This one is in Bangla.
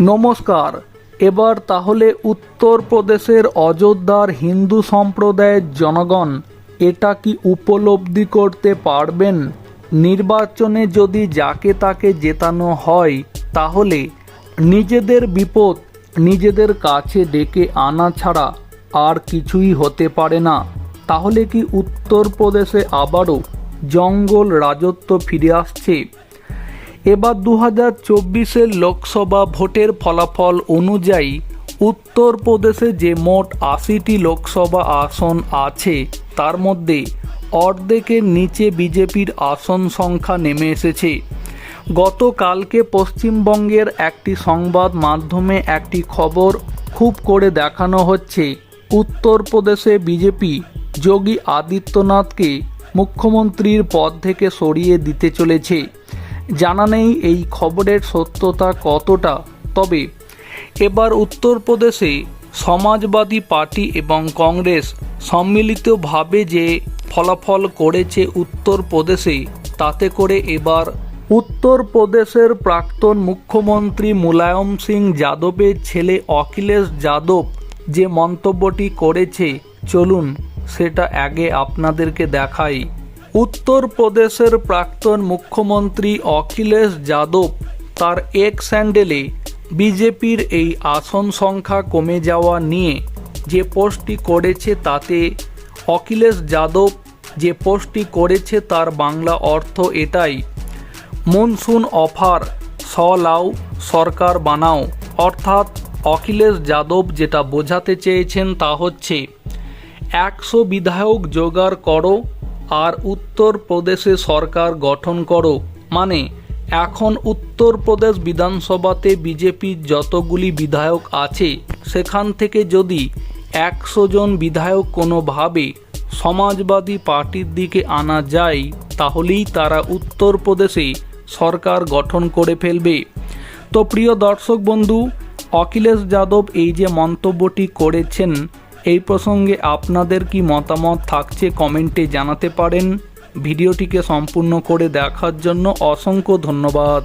নমস্কার। এবার তাহলে উত্তরপ্রদেশের অযোধ্যার হিন্দু সম্প্রদায়ের জনগণ এটা কি উপলব্ধি করতে পারবেন? নির্বাচনে যদি যাকে তাকে জেতানো হয়, তাহলে নিজেদের বিপদ নিজেদের কাছে ডেকে আনা ছাড়া আর কিছুই হতে পারে না। তাহলে কি উত্তরপ্রদেশে আবারও জঙ্গল রাজত্ব ফিরে আসছে? এবার দু হাজার চব্বিশের লোকসভা ভোটের ফলাফল অনুযায়ী উত্তরপ্রদেশে যে মোট আশিটি লোকসভা আসন আছে, তার মধ্যে অর্ধেকের নিচে বিজেপির আসন সংখ্যা নেমে এসেছে। গতকালকে পশ্চিমবঙ্গের একটি সংবাদ মাধ্যমে একটি খবর খুব করে দেখানো হচ্ছে, উত্তরপ্রদেশে বিজেপি যোগী আদিত্যনাথকে মুখ্যমন্ত্রীর পদ থেকে সরিয়ে দিতে চলেছে। জানা নেই এই খবরের সত্যতা কতটা। তবে এবার উত্তরপ্রদেশে সমাজবাদী পার্টি এবং কংগ্রেস সম্মিলিতভাবে যে ফলাফল করেছে উত্তরপ্রদেশে, তাতে করে এবার উত্তরপ্রদেশের প্রাক্তন মুখ্যমন্ত্রী মুলায়ম সিং যাদবের ছেলে অখিলেশ যাদব যে মন্তব্যটি করেছে, চলুন সেটা আগে আপনাদেরকে দেখাই। উত্তরপ্রদেশের প্রাক্তন মুখ্যমন্ত্রী অখিলেশ যাদব তার এক স্যান্ডেলে বিজেপির এই আসন সংখ্যা কমে যাওয়া নিয়ে যে পোস্টটি করেছে তাতে অখিলেশ যাদব যে পোস্টটি করেছে তার বাংলা অর্থ এটাই, মনসুন অফার স লাও সরকার বানাও। অর্থাৎ অখিলেশ যাদব যেটা বোঝাতে চেয়েছেন তা হচ্ছে, একশো বিধায়ক জোগাড় করো আর উত্তরপ্রদেশে সরকার গঠন করো। মানে এখন উত্তরপ্রদেশ বিধানসভাতে বিজেপির যতগুলি বিধায়ক আছে, সেখান থেকে যদি একশো জন বিধায়ক কোনোভাবে সমাজবাদী পার্টির দিকে আনা যায়, তাহলেই তারা উত্তরপ্রদেশে সরকার গঠন করে ফেলবে। তো প্রিয় দর্শক বন্ধু, অখিলেশ যাদব এই যে মন্তব্যটি করেছেন এই প্রসঙ্গে আপনাদের কি মতামত থাকছে কমেন্টে জানাতে পারেন। ভিডিওটিকে সম্পূর্ণ করে দেখার জন্য অসংখ্য ধন্যবাদ।